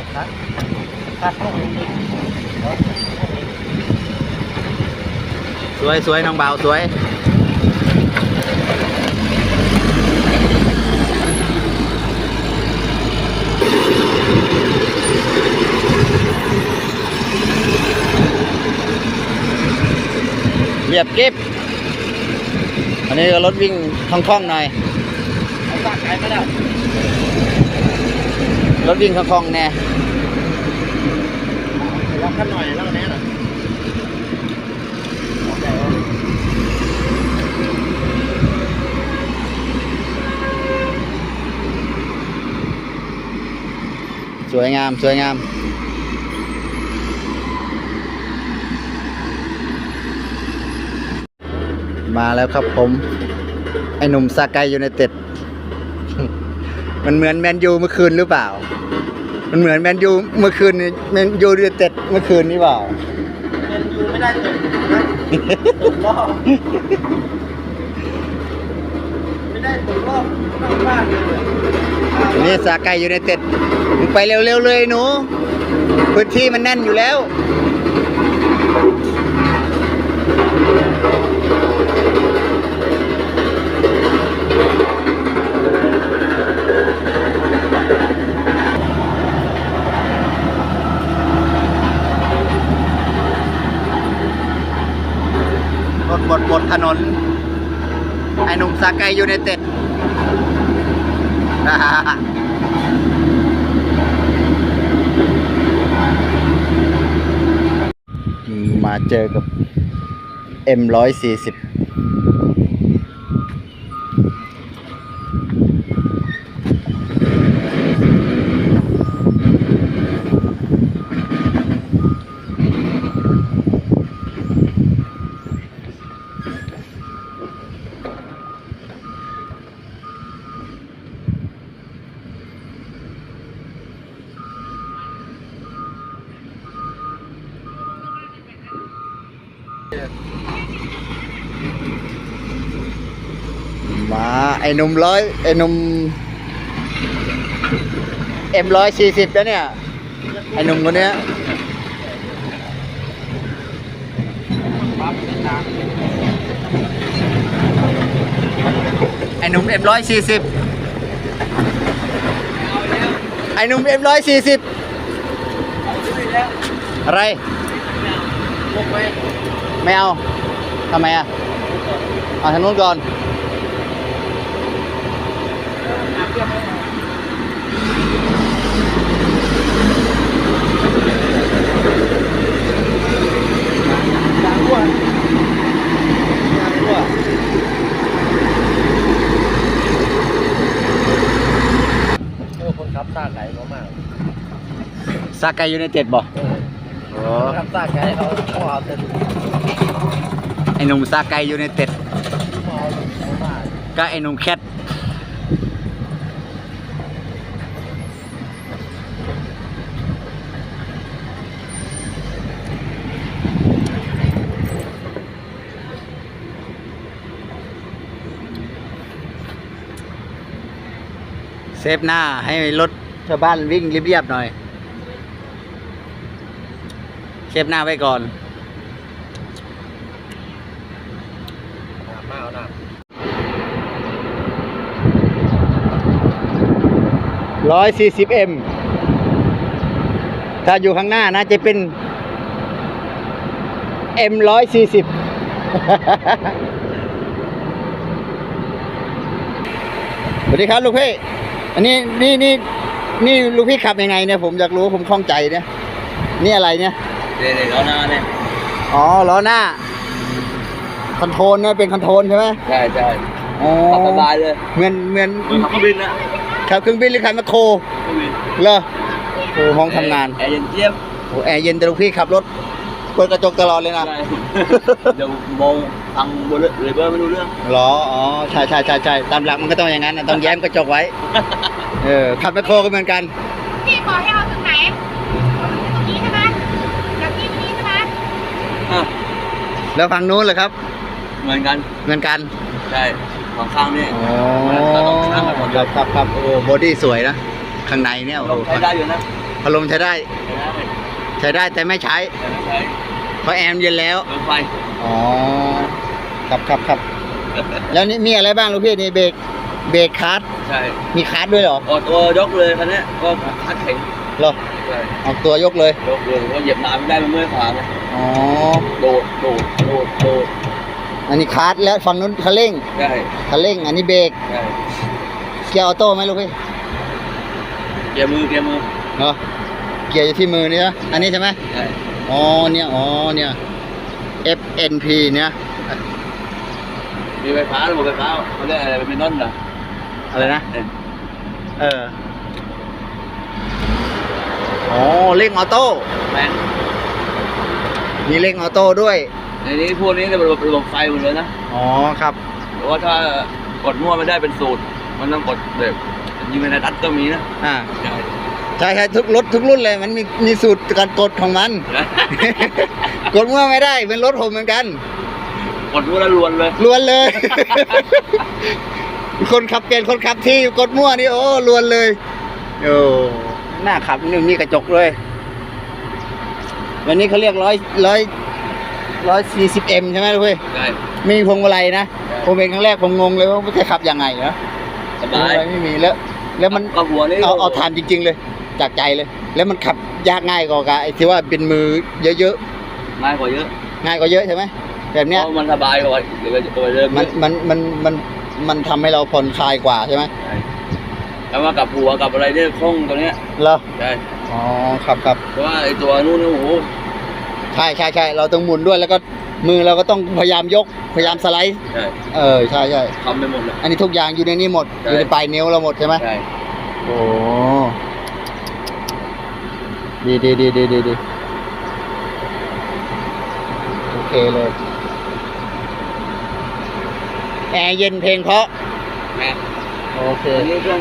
น่ะครับครับลงนี่สวยสวยน้องบ่าวสวยเหยียบเก็บอันนี้ก็รถวิ่งคล่องๆหน่อยเอาฝากไก่มาแล้ว รถวิ่งคล่องๆแน่ลองกันหน่อยแล้วแน่น่ะเอาไก่เอาสวยงาม สวยงามมาแล้วครับผม ไอ้หนุ่มซาไกยูไนเต็ด มันเหมือนแมนยูเมื่อคืนหรือเปล่า มันเหมือนแมนยูเมื่อคืนนี่แมนยูยูไนเต็ดเมื่อคืนนี่เปล่าเป็นยูไม่ได้ตกนะตกรอบไม่ได้ตกรอบนอกบ้านเลยนี่ซาไกยูไนเต็ดมึงไปเร็วๆเลยหนู พื้นที่มันแน่นอยู่แล้ว บทบทถนน ไอหนุ่มสากายยูไนเต็ดมาเจอกับ M140 ไอ้หนุ่มร้อยไอ้หนุ่ม M ร้อยสี่สิบแล้วเนี่ย ไอ้หนุ่มคนเนี้ยปั๊บเป็นทางไอ้หนุ่ม M ร้อยสี่สิบไอ้หนุ่ม M ร้อยสี่สิบเอาไปแล้วอะไรลงไปไม่เอาทำไมอะเอาทางนู้นก่อน ยางรั่วยางรั่วเออคนขับซาไก่เขามากซาไกยูไนเต็ดบอกเออคนขับซาไก่เขาเขาเอาแต่ไอ้หนุ่มซาไกยูไนเต็ดเขาเอาเขามากก็ไอ้หนุ่มแคทเซ ฟหน้าให้รถชาวบ้านวิ่งเรียบๆหน่อย เซฟหน้าไว้ก่อนมาเอาน้ร้อยสี่สิบเอ็มถ้าอยู่ข้างหน้านะจะเป็น M ร้อยสี่สิบสวัสดีครับลูกพี่ อันนี้นี่นี่นี่ลูกพี่ขับยังไงเนี่ยผมอยากรู้ผมคล่องใจเนี่ยนี่อะไรเนี่ยำเดี๋ยวเอาหน้าเนี่ยอ๋อล้อหน้าคอนโทรลเนี่ยเป็นคอนโทรลใช่ไหมใช่ใช่อ๋อขับสบายเลยเหมือนเหมือนเหมือนขับเครื่องบินนะขับเครื่องบินหรือขับแมคโครเครื่องบินเหรอโอ้ห้องทำงานแอร์เย็นเจี๊ยบโอ้แอร์เย็นแต่ลูกพี่ขับรถเปิดกระจกตลอดเลยนะใช่เดี๋ยวมอง ทางบนเรือเบอร์ไม่รู้เรื่องเหรอ อ๋อ ใช่ใช่ใช่ใช่ตามหลักมันก็ต้องอย่างนั้นนะต้องแย้มกระจกไว้ เออ ขับแมคโครก็เหมือนกัน พี่บอกให้เอาตรงไหนเอาตรงนี้ใช่ไหมจากที่ตรงนี้ใช่ไหมอะแล้วฝั่งนู้นเลยครับ เหมือนกัน เหมือนกัน ใช่สองข้างนี่อ๋อเราต้องข้างกันหมดคเลรับยครับครับโอ้บอดี้สวยนะ ข้างในเนี่ยโอ้ลโหงใช้ได้อยู่นะพัดลมใช้ได้ ใช้ได้ใช้ได้แต่ไม่ใช้แต่ไม่ใช้เพราะแอร์มเย็นแล้วเติมไฟ อ๋อ ครับครับครับ แล้วนี่มีอะไรบ้างลูกพี่นี่เบรกเบรกคาร์ดใช่มีคาร์ดด้วยเหรอออกตัวยกเลยคันเนี้ยก็คัดแข็งเหรอใช่ออกตัวยกเลยยกเลยก็เหยียบน้ำไม่ได้มันเมื่อยขาไงอ๋อโดดโดดโดดโดดอันนี้คาร์ดแล้วฝั่งนู้นคันเร่งใช่คันเร่ง อันนี้เบรกใช่เกียร์ออโต้ไหมลูกพี่เกียร์มือเกียร์มือเหรอเกียร์อยู่ที่มือนี่นะอันนี้ใช่ไหมใช่อ๋อเนี่ยอ๋อเนี่ย FNP เนี่ย มีไฟฟ้าระบบไฟฟ้าเขาเรียกอะไรเป็นนอนเหรออะไรนะ เออเอออ๋อเร่งออโต้แมนมีเร่งออโต้ด้วย ในนี้พวกนี้เป็นระบบระบบไฟหมดเลยนะอ๋อครับเพราะว่าถ้ากดมั่วไม่ได้เป็นสูตร มันต้องกดแบบยิงในรัดก็มีนะอ่าใช่ใช่ใช่ทุกรถทุกรุ่นเลยมันมีมีสูตรการกดของมัน กดมั่วไม่ได้เป็นรถผมเหมือนกัน กดมั่วแล้วลวนเลยล้วนเลย คนขับเปลี่ยนคนขับที่กดมั่วนี่โอ้ล้วนเลยโอ้หน้าขับนี่มีกระจกเลย วันนี้เขาเรียกร้อยร้อยร้อยสี่สิบเอ็มใช่ไหมลูกพี่ใช่มีพวงมาลัยนะผมเป็นครั้งแรกผมงงเลยว่าจะขับยังไงเนาะสพวงบายมาลัยไม่มีแล้ว แล้วมันก็หัวนี่เอาเอาทานจริง ๆ เลย จากใจเลย แล้วมันขับยากง่ายกว่ากับไอ้ที่ว่าเป็นมือเยอะง่ายกว่าเยอะๆง่ายกว่าเยอะใช่ไหม แบบเนี้ยเพราะมันสบายกว่าเดี๋ยวจะไปเริ่มมันมันมันมันมันทำให้เราผ่อนคลายกว่าใช่ไหมใช่แล้วมากับหัวกับอะไรเนี่ยคล่องตัวเนี้ยเหรอใช่อ๋อครับครับเพราะว่าไอ้ตัวนู้นเนี่ยโอ้โหใช่ใช่ใช่เราต้องหมุนด้วยแล้วก็มือเราก็ต้องพยายามยกพยายามสไลด์ใช่เออใช่ใช่ทำไปหมดเลยอันนี้ทุกอย่างอยู่ในนี้หมดใช่อยู่ในปลายนิ้วเราหมดใช่ไหมใช่โอ้ดีดีดีดีดีดีโอเคเลย แอร์เย็นเพลงเพราะแม่โอเค อันนี้เครื่อง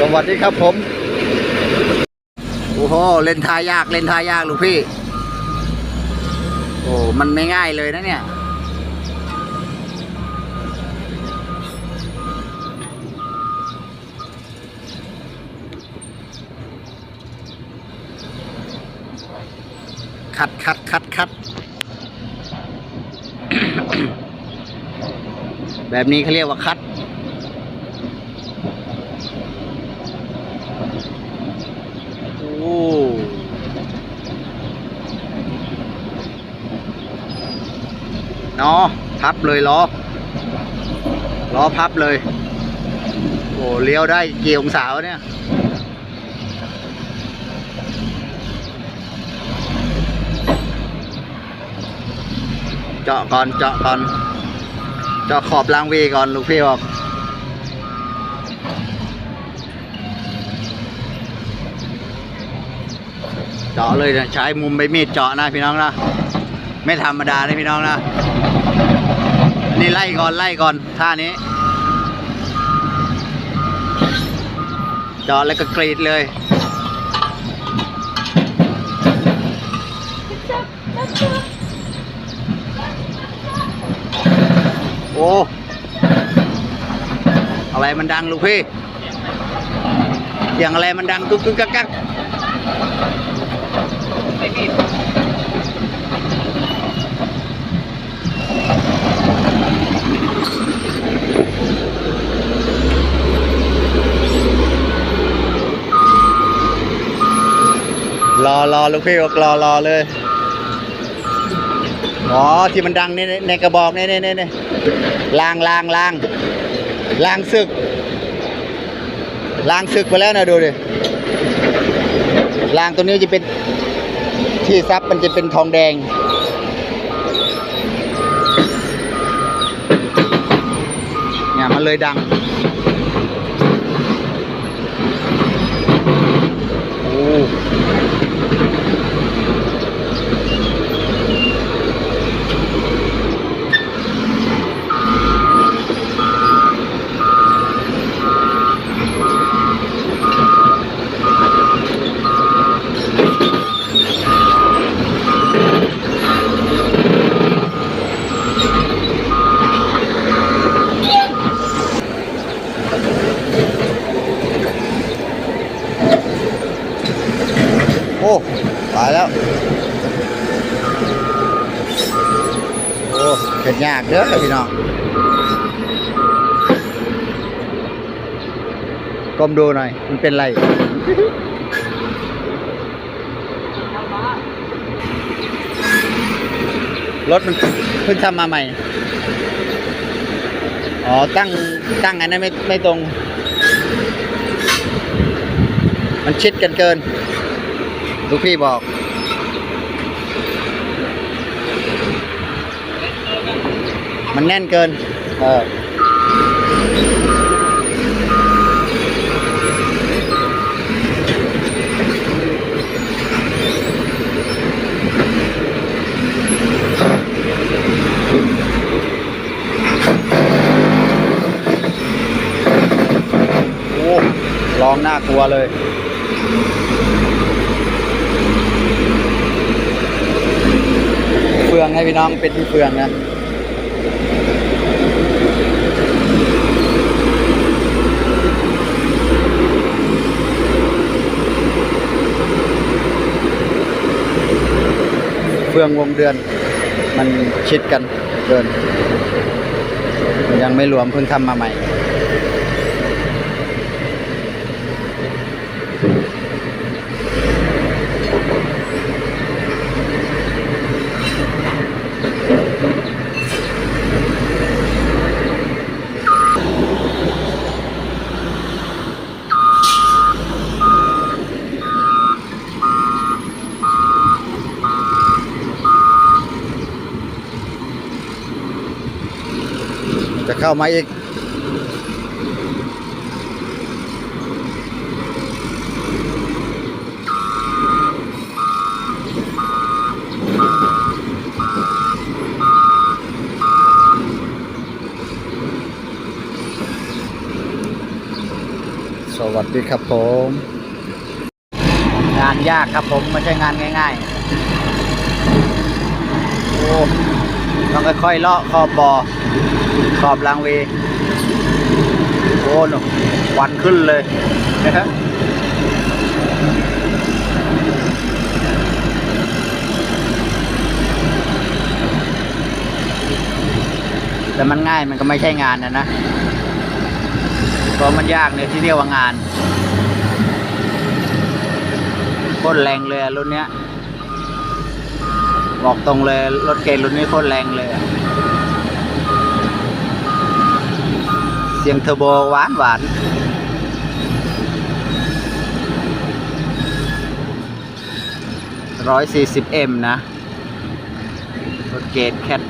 สวัสดีครับผม โอ้โห เล่นทายาก เล่นทายากลูกพี่ โอ้ มันไม่ง่ายเลยนะเนี่ย คัดคัดคัดคัดแบบนี้เขาเรียกว่าคัด โอ้เนาะพับเลยล้อ ล้อพับเลย โอ้ เลี้ยวได้กี่องศาเนี่ย เจาะก่อนเจาะก่อน เจาะขอบรางวีก่อนลูกพี่บอกเจาะเลยใช้มุมใบมีดเจาะนะพี่น้องนะไม่ธรรมดานะพี่น้องนะนี่ไล่ก่อนไล่ก่อนท่านี้ เจาะแล้วก็กรีดเลย โอ้ อะไรมันดังลูกพี่เสียงอะไรมันดังกุ๊กกุ๊กกักกักรอรอลูกพี่บอกรอรอเลย อ๋อที่มันดังในในกระบอกนี่นี่นี่นี่ลางลางลางลางศึกลางศึกไปแล้วนะดูดิลางตัวนี้จะเป็นที่ซับมันจะเป็นทองแดง เนี่ยมันเลยดัง โอ้ โอ้ตายแล้ว โอ้เห็นยากเด้อพี่น้องก้มดูหน่อย มันเป็นไรรถมันเพิ่งทำมาใหม่ อ๋อ ตั้ง ตั้งอันนั้นไม่ไม่ตรง มันชิดกันเกิน ลูกพี่บอก มันแน่นเกิน เออโอ้ร้องน่ากลัวเลยเฟืองให้พี่น้องเป็นที่เฟืองนะ ฟืองวงเดือนมันชิดกันเดิน ยังไม่รวมเพิ่งทำมาใหม่ เข้ามาอีก สวัสดีครับผม งานยากครับผม ไม่ใช่งานง่าย ๆ โอ้ต้องค่อยๆเลาะขอบบอ่อ ขอบรางเวโอ้หนูควันขึ้นเลยนะฮะแต่มันง่ายมันก็ไม่ใช่งานนะนะเพราะมันยากเนี่ยที่เรียกว่างานโคตรแรงเลยรุ่นเนี้ย บอกตรงเลยรถเก๋งรุ่นนี้โคตรแรงเลยอะเสียงเทอร์โบหวานหวานร้อยสี่สิบเอ็มนะรถเกตแคท